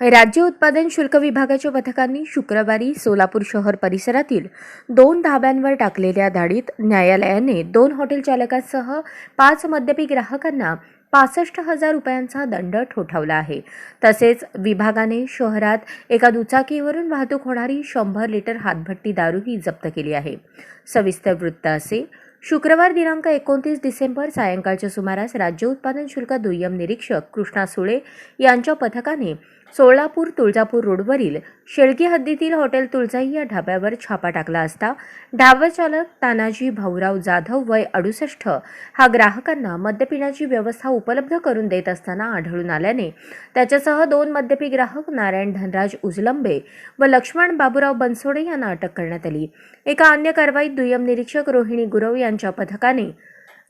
राज्य उत्पादन शुल्क विभागाच्या पथकांनी शुक्रवारी सोलापूर शहर परिसरातील दोन धाब्यांवर टाकलेल्या धाडीत न्यायालयाने दोन हॉटेल चालकांसह पाच मद्यपी ग्राहकांना पासष्ट हजार रुपयांचा दंड ठोठावला आहे. तसेच विभागाने शहरात एका दुचाकीवरून वाहतूक होणारी शंभर लिटर हातभट्टी दारूही जप्त केली आहे. सविस्तर वृत्त असे शुक्रवार दिनांक एकोणतीस डिसेंबर सायंकाळच्या सुमारास राज्य उत्पादन शुल्क दुय्यम निरीक्षक कृष्णा सुळे यांच्या पथकाने सोलापूर तुळजापूर रोडवरील शेळकी हद्दीतील हॉटेल तुळजाई या ढाब्यावर छापा टाकला असता ढाबाचालक तानाजी भाऊराव जाधव वय अडुसष्ट हा ग्राहकांना मद्यपिण्याची व्यवस्था उपलब्ध करून देत असताना आढळून आल्याने त्याच्यासह दोन मद्यपी ग्राहक नारायण धनराज उजलंबे व लक्ष्मण बाबूराव बनसोडे यांना अटक करण्यात आली. एका अन्य कारवाईत दुय्यम निरीक्षक रोहिणी गुरव यांच्या पथकाने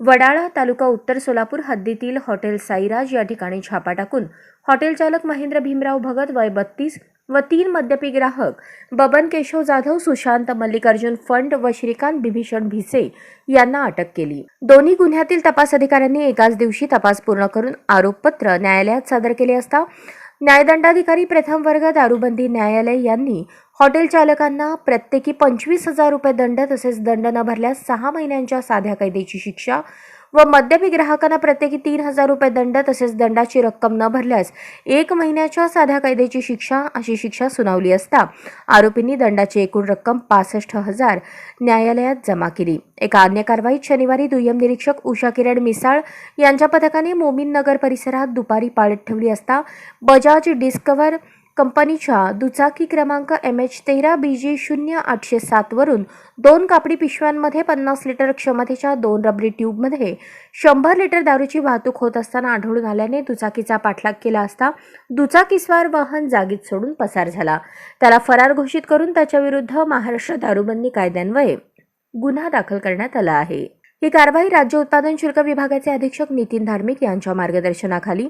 वडाळा तालुका उत्तर सोलापूर हद्दीतील हॉटेल साईराज या ठिकाणी छापा टाकून हॉटेल चालक महेंद्र भीमराव भगत वय बत्तीस व तीन मद्यपी ग्राहक बबन केशव जाधव सुशांत मल्लिकार्जुन फंड व श्रीकांत बिभीषण भिसे यांना अटक केली. दोन्ही गुन्ह्यातील तपास अधिकाऱ्यांनी एकाच दिवशी तपास पूर्ण करून आरोपपत्र न्यायालयात सादर केले असता न्यायदंडाधिकारी प्रथम वर्ग दारूबंदी न्यायालय यांनी हॉटेल चालकांना प्रत्येकी पंचवीस हजार रुपये दंड तसेच दंड न भरल्यास सहा महिन्यांच्या साध्या कैदेची शिक्षा व मद्यपी ग्राहकांना प्रत्येकी तीन हजार रुपये दंड तसेच दंडाची रक्कम न भरल्यास एक महिन्याच्या साध्या कायद्याची शिक्षा अशी शिक्षा सुनावली असता आरोपींनी दंडाची एकूण रक्कम पासष्ट हजार न्यायालयात जमा केली. एका अन्य कारवाईत शनिवारी दुय्यम निरीक्षक उषा किरण मिसाळ यांच्या पथकाने मोमीन नगर परिसरात दुपारी पाळत ठेवली असता बजाज डिस्कवर कंपनीच्या दुचाकी क्रमांक एम एच तेरा बी जी शून्य आठशे सातवरून दोन कापडी पिशव्यांमध्ये पन्नास लिटर क्षमतेच्या दोन रबरी ट्यूबमध्ये शंभर लिटर दारूची वाहतूक होत असताना आढळून आल्याने दुचाकीचा पाठलाग केला असता दुचाकीस्वार वाहन जागीच सोडून पसार झाला. त्याला फरार घोषित करून त्याच्याविरुद्ध महाराष्ट्र दारूबंदी कायद्यान्वये गुन्हा दाखल करण्यात आला आहे. ही कारवाई राज्य उत्पादन शुल्क विभागाचे अधीक्षक नितीन धार्मिक यांच्या मार्गदर्शनाखाली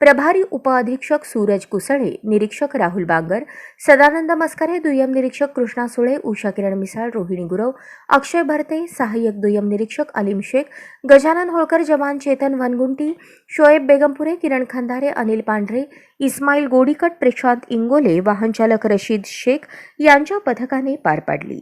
प्रभारी उपअधीक्षक सूरज कुसळे निरीक्षक राहुल बांगर सदानंद मस्करे दुय्यम निरीक्षक कृष्णा सुळे उषा किरण मिसाळ रोहिणी गुरव अक्षय भरते सहाय्यक दुय्यम निरीक्षक अलीम शेख गजानन होळकर जवान चेतन वनगुंटी शोएब बेगमपुरे किरण खंदारे अनिल पांढरे इस्माईल गोडीकट प्रशांत इंगोले वाहनचालक रशीद शेख यांच्या पथकाने पार पाडली.